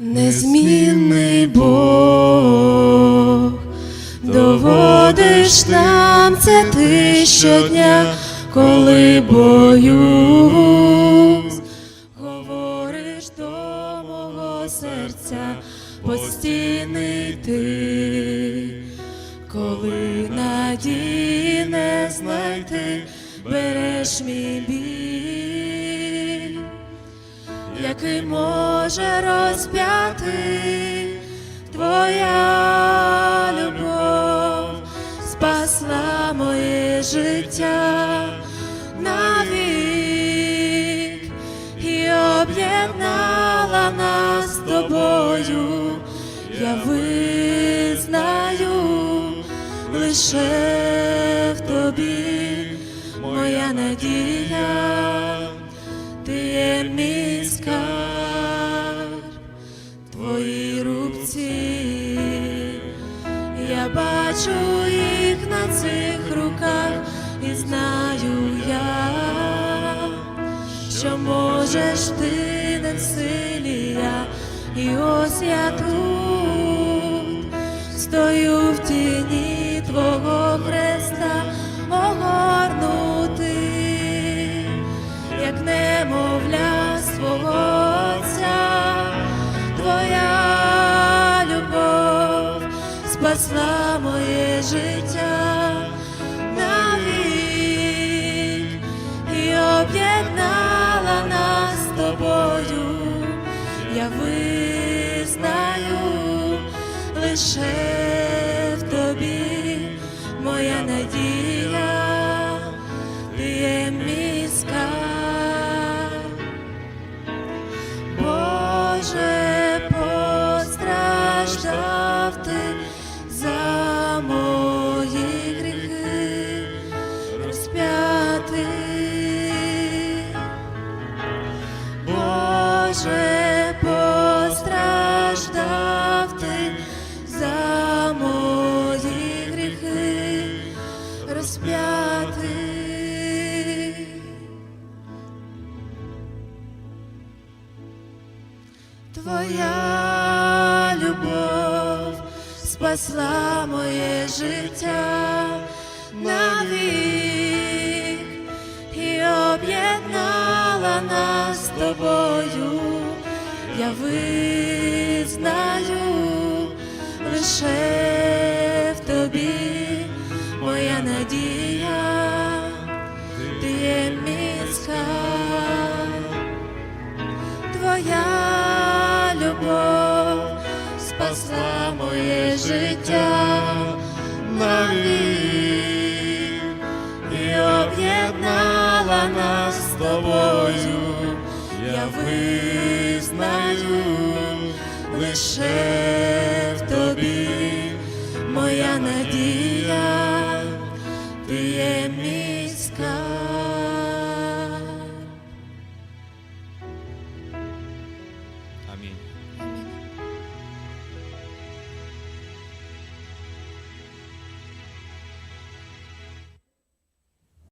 незмінний Бог, доводиш нам це ти щодня, коли боюсь, говориш до мого серця, постійний ти, коли надії не знайти, береш мій біль який може розп'яти твоя любов, спасла моє життя навік і об'єднала нас з тобою. Я визнаю лише в тобі моя надія скарб, твої рубці, я бачу їх на цих руках і знаю я, що можеш ти не в силі я, і ось я тут стою життя навік і об'єднала нас з тобою. Я визнаю лише в тобі моя надія, Боже, постраждав ти за гріхи, розп'ятий. Твоя любов спасла моє життя навік і об'єднала нас тобою. Я визнаю лише в тобі моя надія, ти є мій. Твоя любов спасла моє життя навік і об'єднала нас з тобою. Я визнаю лише в тобі моя надія.